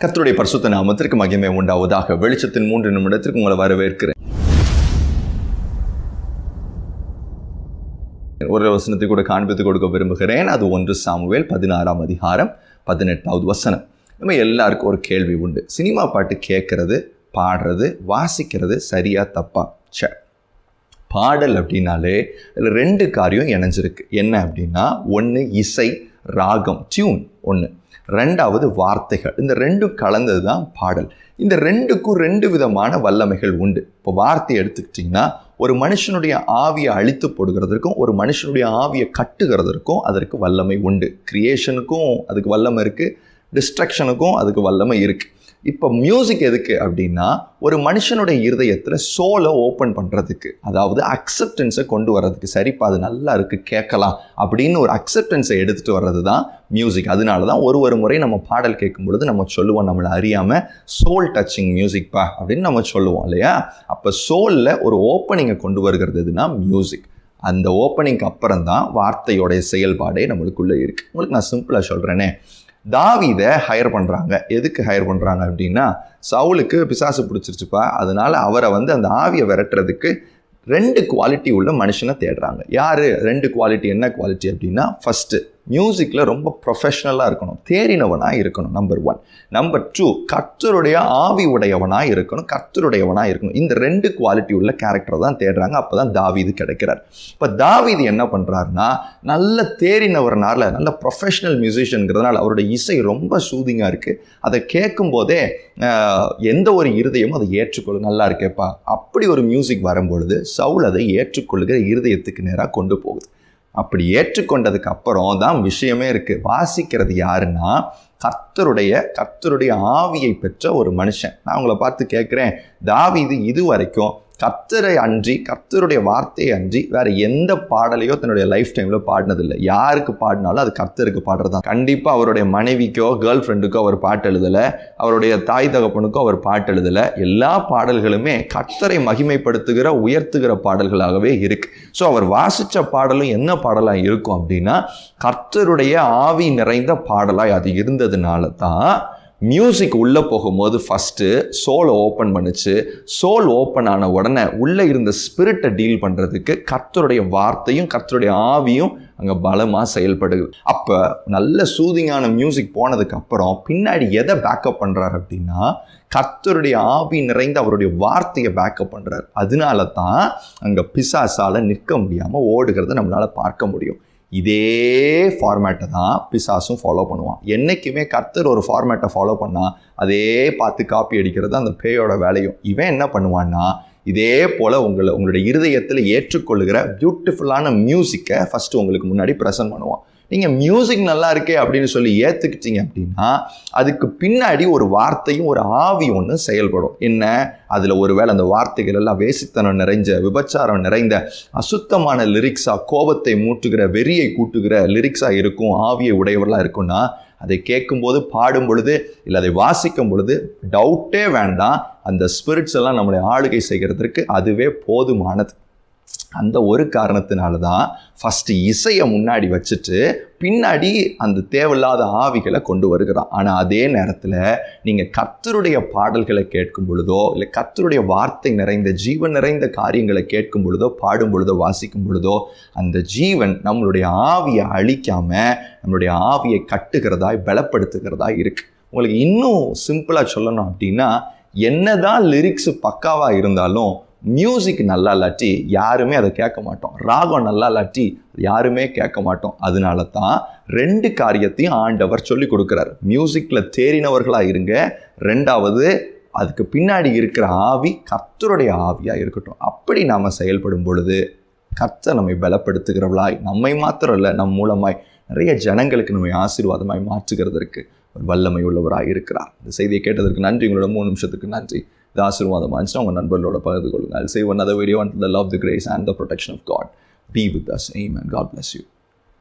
கத்தருடைய பரிசுத்த நாமத்திற்கு மகிமை உண்டாவதாக. வெளிச்சத்தின் மூன்று நிமிடத்திற்கு உங்களை வரவேற்கிறேன். ஒரு வசனத்தை கூட காண்பித்து கொடுக்க விரும்புகிறேன். அது ஒன்று சாமுவேல் பதினாறாம் அதிகாரம் பதினெட்டாவது வசனம். நம்ம எல்லாருக்கும் ஒரு கேள்வி உண்டு. சினிமா பாட்டு கேட்கறது பாடுறது வாசிக்கிறது சரியா தப்பா? சே பாடல் அப்படின்னாலே இதில் ரெண்டு காரியம் இணைஞ்சிருக்கு. என்ன அப்படின்னா ஒன்று இசை ராகம் டியூன் ஒன்று ரெண்டாவது வார்த்தைகள். இந்த ரெண்டும் கலந்தது தான் பாடல். இந்த ரெண்டுக்கும் ரெண்டு விதமான வல்லமைகள் உண்டு. இப்போ வார்த்தையை எடுத்துக்கிட்டிங்கன்னா ஒரு மனுஷனுடைய ஆவியை அழித்து போடுகிறதற்கும் ஒரு மனுஷனுடைய ஆவியை கட்டுகிறதற்கும் அதற்கு வல்லமை உண்டு. கிரியேஷனுக்கும் அதுக்கு வல்லமை இருக்குது டிஸ்ட்ரக்ஷனுக்கும் அதுக்கு வல்லமை இருக்குது இப்போ மியூசிக் எதுக்கு அப்படின்னா ஒரு மனுஷனுடைய இருதயத்தில் சோலை ஓப்பன் பண்ணுறதுக்கு அதாவது அக்செப்டன்ஸை கொண்டு வர்றதுக்கு. சரிப்பா அது நல்லா இருக்குது கேட்கலாம் அப்படின்னு ஒரு அக்செப்டன்ஸை எடுத்துகிட்டு வர்றது தான் மியூசிக் அதனால தான் ஒரு ஒரு முறை நம்ம பாடல் கேட்கும் பொழுது நம்ம சொல்லுவோம் நம்மளை அறியாமல் சோல் டச்சிங் மியூசிக்பா அப்படின்னு நம்ம சொல்லுவோம் இல்லையா? அப்போ சோலில் ஒரு ஓப்பனிங்கை கொண்டு வருகிறது எதுனா மியூசிக் அந்த ஓப்பனிங்க்கு அப்புறம் தான் வார்த்தையோடைய செயல்பாடே நம்மளுக்குள்ளே இருக்குது உங்களுக்கு நான் சிம்பிளாக சொல்கிறேனே தாவிதை ஹையர் பண்ணுறாங்க எதுக்கு ஹையர் பண்ணுறாங்க அப்படின்னா சவுலுக்கு பிசாசு பிடிச்சிருச்சுப்பா. அதனால் அவரை வந்து அந்த ஆவியை விரட்டுறதுக்கு ரெண்டு குவாலிட்டி உள்ள மனுஷனை தேடுறாங்க. யார்? ரெண்டு குவாலிட்டி என்ன குவாலிட்டி அப்படின்னா ஃபஸ்ட்டு மியூசிக்கில் ரொம்ப ப்ரொஃபஷ்னலாக இருக்கணும். தேறினவனாக இருக்கணும் நம்பர் ஒன் நம்பர் டூ கர்த்தருடைய ஆவி உடையவனாக இருக்கணும் கர்த்தருடையவனாக இருக்கணும். இந்த ரெண்டு குவாலிட்டி உள்ள கேரக்டரை தான் தேடுறாங்க. அப்போ தான் தாவிது கிடைக்கிறார். இப்போ தாவிது என்ன பண்ணுறாருன்னா நல்ல தேறினவர்னால நல்ல ப்ரொஃபஷ்னல் மியூசிஷியனுங்கிறதுனால அவருடைய இசை ரொம்ப சூதிங்காக இருக்குது அதை கேட்கும் போதே எந்த ஒரு இருதயமும் அதை ஏற்றுக்கொள்ளும் நல்லா இருக்கேப்பா. அப்படி ஒரு மியூசிக் வரும்பொழுது சவுல் அதை ஏற்றுக்கொள்கிற இருதயத்துக்கு நேராக கொண்டு போகுது. அப்படி ஏற்றுக்கொண்டதுக்கு அப்புறம் தான் விஷயமே இருக்குது வாசிக்கிறது யாருன்னா கர்த்தருடைய கர்த்தருடைய ஆவியை பெற்ற ஒரு மனுஷன். நான் உங்களை பார்த்து கேட்குறேன் தாவீது இது வரைக்கும் கர்த்தரை அன்றி கர்த்தருடைய வார்த்தையை அன்றி வேற எந்த பாடலையோ தன்னுடைய லைஃப் டைமில் பாடினதில்லை. யாருக்கு பாடினாலும் அது கர்த்தருக்கு பாடுறது தான் கண்டிப்பாக அவருடைய மனைவிக்கோ கேர்ள் ஃப்ரெண்டுக்கோ அவர் பாட்டு எழுதலை. அவருடைய தாய் தகப்பனுக்கோ அவர் பாட்டு எழுதலை. எல்லா பாடல்களுமே கர்த்தரை மகிமைப்படுத்துகிற உயர்த்துகிற பாடல்களாகவே இருக்கு. ஸோ அவர் வாசித்த பாடலும் என்ன பாடலாக இருக்கும் அப்படின்னா கர்த்தருடைய ஆவி நிறைந்த பாடலாய் அது இருந்ததுனால தான் மியூசிக் உள்ளே போகும்போது ஃபஸ்ட்டு சோலை ஓப்பன் பண்ணுச்சு. சோல் ஓப்பன் ஆன உடனே உள்ளே இருந்த ஸ்பிரிட்டை டீல் பண்ணுறதுக்கு கர்த்தருடைய வார்த்தையும் கர்த்தருடைய ஆவியும் அங்கே பலமாக செயல்படுது. அப்போ நல்ல சூதிங்கான மியூசிக் போனதுக்கப்புறம் பின்னாடி எதை பேக்கப் பண்ணுறாரு அப்படின்னா கர்த்தருடைய ஆவி நிறைந்த அவருடைய வார்த்தையை பேக்கப் பண்ணுறாரு அதனால தான் அங்கே பிசாசால் நிற்க முடியாமல் ஓடுகிறத நம்மளால் பார்க்க முடியும். இதே ஃபார்மேட்டை தான் பிசாசும் ஃபாலோ பண்ணுவான். என்றைக்குமே கர்த்தர் ஒரு ஃபார்மேட்டை ஃபாலோ பண்ணால் அதே பார்த்து காப்பி அடிக்கிறது அந்த பேயோட வேலையும். இவன் என்ன பண்ணுவான்னா இதே போல் உங்களை உங்களுடைய இருதயத்தில் ஏற்றுக்கொள்ளுகிற பியூட்டிஃபுல்லான மியூசிக்கை ஃபஸ்ட்டு உங்களுக்கு முன்னாடி ப்ரெசன்ட் பண்ணுவான். நீங்கள் மியூசிக் நல்லா இருக்கே அப்படின்னு சொல்லி ஏற்றுக்கிட்டீங்க அப்படின்னா அதுக்கு பின்னாடி ஒரு வார்த்தையும் ஒரு ஆவி ஒன்று செயல்படும். என்ன? அதில் ஒருவேளை அந்த வார்த்தைகள் எல்லாம் வேசித்தனம் நிறைஞ்ச விபச்சாரம் நிறைந்த அசுத்தமான லிரிக்ஸாக கோபத்தை மூட்டுகிற வெறியை கூட்டுகிற லிரிக்ஸாக இருக்கும் ஆவியை உடையவர்களாக இருக்கும்னா அதை கேட்கும்போது பாடும் பொழுது இல்லை அதை வாசிக்கும் பொழுது டவுட்டே வேண்டாம். அந்த ஸ்பிரிட்ஸ் எல்லாம் நம்மளை ஆளுகை செய்கிறதுக்கு அதுவே போதுமானது. அந்த ஒரு காரணத்தினால தான் ஃபஸ்ட்டு இசையை முன்னாடி வச்சுட்டு பின்னாடி அந்த தேவையில்லாத ஆவிகளை கொண்டு வருகிறான். ஆனால் அதே நேரத்தில் நீங்கள் கர்த்தருடைய பாடல்களை கேட்கும் பொழுதோ இல்லை கர்த்தருடைய வார்த்தை நிறைந்த ஜீவன் நிறைந்த காரியங்களை கேட்கும் பொழுதோ பாடும் பொழுதோ வாசிக்கும் பொழுதோ அந்த ஜீவன் நம்மளுடைய ஆவியை அழிக்காமல் நம்மளுடைய ஆவியை கட்டுகிறதாய் பலப்படுத்துகிறதாய் இருக்குது உங்களுக்கு இன்னும் சிம்பிளாக சொல்லணும் அப்படின்னா என்னதான் லிரிக்ஸ் பக்காவாக இருந்தாலும் மியூசிக் நல்லா இல்லாட்டி யாருமே அதை கேட்க மாட்டோம். ராகம் நல்லா இல்லாட்டி யாருமே கேட்க மாட்டோம். அதனால தான் ரெண்டு காரியத்தையும் ஆண்டவர் சொல்லி கொடுக்குறாரு. மியூசிக்கில் தேறினவர்களாக இருங்க. ரெண்டாவது அதுக்கு பின்னாடி இருக்கிற ஆவி கர்த்தருடைய ஆவியாக இருக்கட்டும். அப்படி நாம் செயல்படும் பொழுது கர்த்தர் நம்மை பலப்படுத்துகிறவளாய் நம்மை மாத்திரம் இல்லை நம் மூலமாய் நிறைய ஜனங்களுக்கு நம்மை ஆசீர்வாதமாய் மாற்றுகிறதற்கு ஒரு வல்லமை உள்ளவராக இருக்கிறார். இந்த செய்தியை கேட்டதற்கு நன்றி. உங்களோட மூணு நிமிஷத்துக்கு நன்றி. இது ஆசீர்வாதமாக இருந்துச்சுன்னா உங்கள் நண்பர்களோட பகிர்ந்து கொள்ளுங்கள் say one other video and the love the grace and the protection of God be with us aim and God bless you